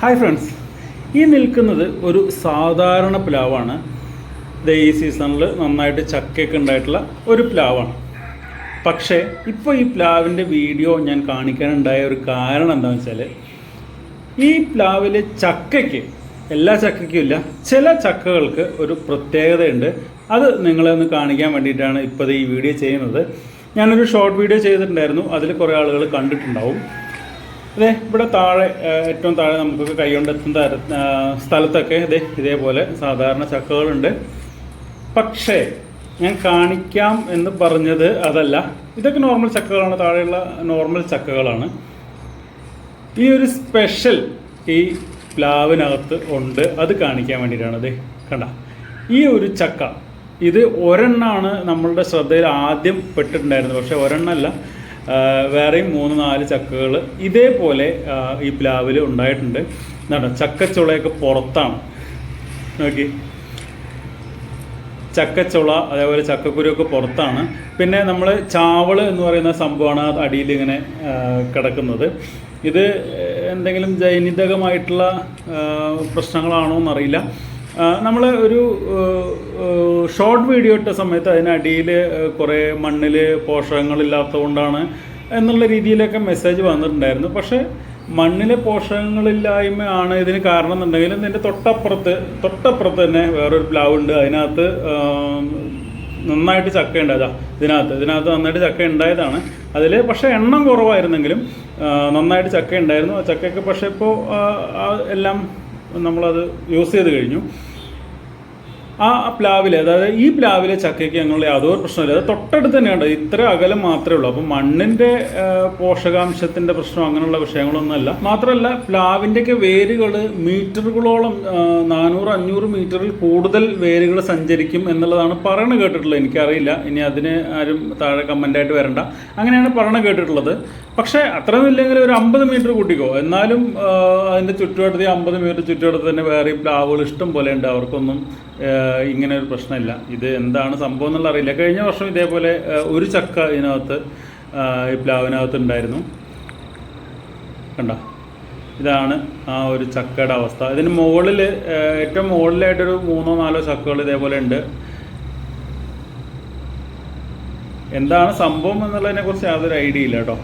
Hi friends ഈ നിൽക്കുന്നത് ഒരു സാധാരണ പ്ലാവാണ്. ഈ സീസണിൽ നന്നായിട്ട് ചക്കയൊക്കെ ഉണ്ടായിട്ടുള്ള ഒരു പ്ലാവാണ്. പക്ഷേ ഇപ്പോൾ ഈ പ്ലാവിന്റെ വീഡിയോ ഞാൻ കാണിക്കാനുണ്ടായ ഒരു കാരണം എന്താണെന്ന് വെച്ചാൽ ഈ പ്ലാവിലെ ചക്കയ്ക്ക് എല്ലാ ചക്കയ്ക്കും ഇല്ല ചില ചക്കകൾക്ക് ഒരു പ്രത്യേകതയുണ്ട്. അത് നിങ്ങളെ ഒന്ന് കാണിക്കാൻ വേണ്ടിയിട്ടാണ് ഇപ്പോൾ ഈ വീഡിയോ ചെയ്യുന്നത്. ഞാനൊരു ഷോർട്ട് വീഡിയോ ചെയ്തിട്ടുണ്ടായിരുന്നു. അതിൽ കുറേ ആളുകൾ കണ്ടിട്ടുണ്ടാവും. അതെ ഇവിടെ താഴെ ഏറ്റവും താഴെ നമുക്കൊക്കെ കൈകൊണ്ട് തര സ്ഥലത്തൊക്കെ ഇതേ ഇതേപോലെ സാധാരണ ചക്കകളുണ്ട്. പക്ഷേ ഞാൻ കാണിക്കാം എന്ന് പറഞ്ഞത് അതല്ല. ഇതൊക്കെ നോർമൽ ചക്കകളാണ് താഴെയുള്ള നോർമൽ ചക്കകളാണ്. ഈ ഒരു സ്പെഷ്യൽ ഈ പ്ലാവിനകത്ത് ഉണ്ട്. അത് കാണിക്കാൻ വേണ്ടിയിട്ടാണ് അതെ കണ്ട. ഈ ഒരു ചക്ക ഇത് ഒരെണ്ണാണ് നമ്മളുടെ ശ്രദ്ധയിൽ ആദ്യം പെട്ടിട്ടുണ്ടായിരുന്നത്. പക്ഷേ ഒരെണ്ണമല്ല വേറെയും മൂന്ന് നാല് ചക്കകൾ ഇതേപോലെ ഈ പ്ലാവിൽ ഉണ്ടായിട്ടുണ്ട്. എന്താണ് ചക്കച്ചുളയൊക്കെ പുറത്താണ്. നോക്കി. ചക്കച്ചുള അതേപോലെ ചക്കക്കുരുവൊക്കെ പുറത്താണ്. പിന്നെ നമ്മൾ ചാവൾ എന്ന് പറയുന്ന സംഭവമാണ് അടിയിൽ ഇങ്ങനെ കിടക്കുന്നത്. ഇത് എന്തെങ്കിലും ജൈനിതകമായിട്ടുള്ള പ്രശ്നങ്ങളാണോ എന്നറിയില്ല. നമ്മൾ ഒരു ഷോർട്ട് വീഡിയോ ഇട്ട സമയത്ത് അതിനടിയിൽ കുറേ മണ്ണിൽ പോഷകങ്ങളില്ലാത്തതുകൊണ്ടാണ് എന്നുള്ള രീതിയിലൊക്കെ മെസ്സേജ് വന്നിട്ടുണ്ടായിരുന്നു. പക്ഷേ മണ്ണിലെ പോഷകങ്ങളില്ലായ്മ ആണ് ഇതിന് കാരണം എന്നുണ്ടെങ്കിൽ ഇതിന്റെ തൊട്ടപ്പുറത്ത് തൊട്ടപ്പുറത്ത് തന്നെ വേറൊരു പ്ലാവ് ഉണ്ട്. അതിനകത്ത് നന്നായിട്ട് ചക്ക ഉണ്ടായതാ ഇതിനകത്ത്. ഇതിനകത്ത് നന്നായിട്ട് ചക്ക ഉണ്ടായതാണ്. അതിൽ പക്ഷേ എണ്ണം കുറവായിരുന്നെങ്കിലും നന്നായിട്ട് ചക്ക ഉണ്ടായിരുന്നു. ആ ചക്കയൊക്കെ പക്ഷേ ഇപ്പോൾ എല്ലാം നമ്മളത് യൂസ് ചെയ്ത് കഴിഞ്ഞു. ആ പ്ലാവിൽ അതായത് ഈ പ്ലാവിലെ ചക്കയ്ക്ക് ഞങ്ങളുടെ യാതൊരു പ്രശ്നമില്ല അത് തൊട്ടടുത്ത് തന്നെയുണ്ട് ഇത്ര അകലം മാത്രമേ ഉള്ളൂ. അപ്പം മണ്ണിന്റെ പോഷകാംശത്തിന്റെ പ്രശ്നം അങ്ങനെയുള്ള വിഷയങ്ങളൊന്നുമല്ല. മാത്രമല്ല പ്ലാവിന്റെയൊക്കെ വേരുകൾ മീറ്ററുകളോളം നാനൂറ് അഞ്ഞൂറ് മീറ്ററിൽ കൂടുതൽ വേരുകൾ സഞ്ചരിക്കും എന്നുള്ളതാണ് പറയണ കേട്ടിട്ടുള്ളത്. എനിക്കറിയില്ല. ഇനി അതിന് ആരും താഴെ കമന്റായിട്ട് വരണ്ട. അങ്ങനെയാണ് പറയണ കേട്ടിട്ടുള്ളത്. പക്ഷേ അത്രയൊന്നും ഇല്ലെങ്കിൽ ഒരു അമ്പത് മീറ്റർ കൂട്ടിക്കോ. എന്നാലും അതിന്റെ ചുറ്റുവട്ടത്ത് അമ്പത് മീറ്റർ ചുറ്റുവട്ടത്ത് തന്നെ വേറെ പ്ലാവുകൾ ഇഷ്ടം പോലെ ഉണ്ട്. അവർക്കൊന്നും ഇങ്ങനെ ഒരു പ്രശ്നമില്ല. ഇത് എന്താണ് സംഭവം എന്നുള്ള അറിയില്ല. കഴിഞ്ഞ വർഷം ഇതേപോലെ ഒരു ചക്ക ഇതിനകത്ത് ഈ പ്ലാവിനകത്ത് ഉണ്ടായിരുന്നു. കണ്ട? ഇതാണ് ആ ഒരു ചക്കയുടെ അവസ്ഥ. ഇതിന് മുകളിൽ ഏറ്റവും മുകളിലായിട്ടൊരു മൂന്നോ നാലോ ചക്കകൾ ഇതേപോലെ ഉണ്ട്. എന്താണ് സംഭവം എന്നുള്ളതിനെ കുറിച്ച് യാതൊരു ഐഡിയ ഇല്ല കേട്ടോ.